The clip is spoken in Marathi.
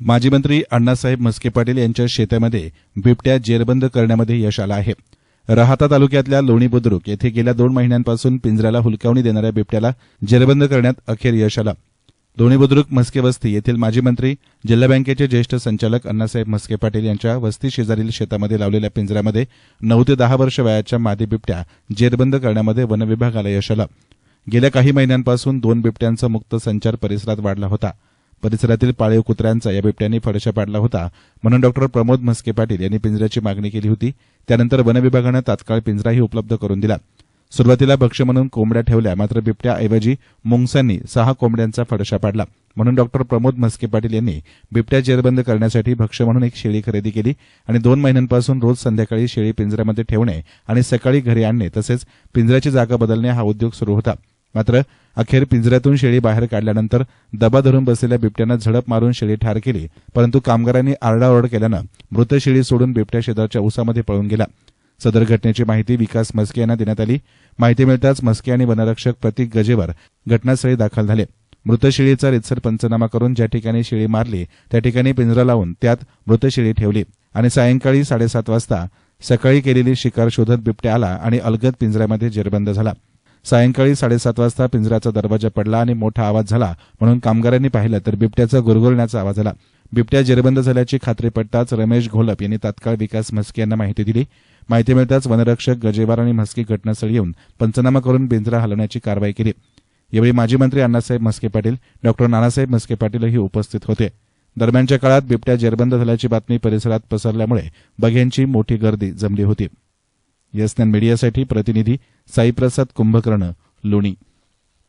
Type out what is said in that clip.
माजी मंत्री अण्णासाहेब म्हस्के पाटील यांच्या शेतामध्ये बिबट्या जेरबंद करण्यामध्ये यश आलं आहे. राहाता तालुक्यातल्या लोणी बुद्रुक येथे गेल्या दोन महिन्यांपासून पिंजऱ्याला हुलकावणी देणाऱ्या बिबट्याला जेरबंद करण्यात अखेर यश आलं. लोणी बुद्रुक म्हस्के वस्ती येथील माजी मंत्री जिल्हा बँकेचे ज्येष्ठ संचालक अण्णासाहेब म्हस्के पाटील यांच्या वस्ती शेजारील शेतामध्ये लावलेल्या पिंजऱ्यामध्ये नऊ ते दहा वर्ष वयाच्या मादी बिबट्या जेरबंद करण्यामध्ये वनविभागाला यश आलं. गेल्या काही महिन्यांपासून दोन बिबट्यांचा मुक्त संचार परिसरात वाढला होता. परिसरातील पाळीव कुत्र्यांचा या बिबट्यांनी फडशा पाडला होता. म्हणून डॉक्टर प्रमोद म्हस्के पाटील यांनी पिंजऱ्याची मागणी केली होती. त्यानंतर वनविभागानं तात्काळ पिंजराही उपलब्ध करून दिला. सुरुवातीला भक्ष्य म्हणून कोंबड्या ठेवल्या मात्र बिबट्याऐवजी मुंगसांनी सहा कोंबड्यांचा फडशा पाडला. म्हणून डॉक्टर प्रमोद म्हस्के पाटील यांनी बिबट्या जेरबंद करण्यासाठी भक्ष्य म्हणून एक शेळी खरेदी केली आणि दोन महिन्यांपासून रोज संध्याकाळी शेळी पिंजऱ्यामध्ये ठेवणे आणि सकाळी घरी आणणे तसेच पिंजऱ्याची जागा बदलणे हा उद्योग सुरू होता. मात्र अखेर पिंजऱ्यातून शेळी बाहेर काढल्यानंतर दबा धरून बसलेल्या बिबट्यानं झडप मारून शेळी ठार केली परंतु कामगारांनी आरडाओरड केल्यानं मृत शेळी सोडून बिबट्या शेजारच्या उसामध्ये पळून गेला. सदर घटनेची माहिती विकास मस्के यांना देण्यात आली. माहिती मिळताच मस्के आणि वनरक्षक प्रतीक गजेवर घटनास्थळी दाखल झाले. मृत शेळीचा रितसर पंचनामा करून ज्या ठिकाणी शेळी मारली त्या ठिकाणी पिंजरा लावून त्यात मृत शेळी ठेवली आणि सायंकाळी साडेसात वाजता सकाळी केलेली शिकार शोधत बिबट्या आला आणि अलगद पिंजऱ्यामध्ये जेरबंद झाला. सायंकाळी साडेसात वाजता पिंजऱ्याचा दरवाजा पडला आणि मोठा आवाज झाला. म्हणून कामगारांनी पाहिलं तर बिबट्याचा गुरगुरण्याचा आवाज आला. बिबट्या जेरबंद झाल्याची खात्री पडताच रमेश घोलप यांनी तात्काळ विकास म्हस्के यांना माहिती दिली. माहिती मिळताच वनरक्षक गजेवार आणि म्हस्के घटनास्थळी येऊन पंचनामा करून पिंजरा हलवण्याची कारवाई केली. यावेळी माजी मंत्री अण्णासाहेब म्हस्के पाटील डॉक्टर नानासाहेब म्हस्के पाटीलही उपस्थित होते. दरम्यानच्या काळात बिबट्या जेरबंद झाल्याची बातमी परिसरात पसरल्यामुळे बघ्यांची मोठी गर्दी जमली होती. एसएन मीडियासाठी प्रतिनिधी साईप्रसाद कुंभकर्ण लोणी.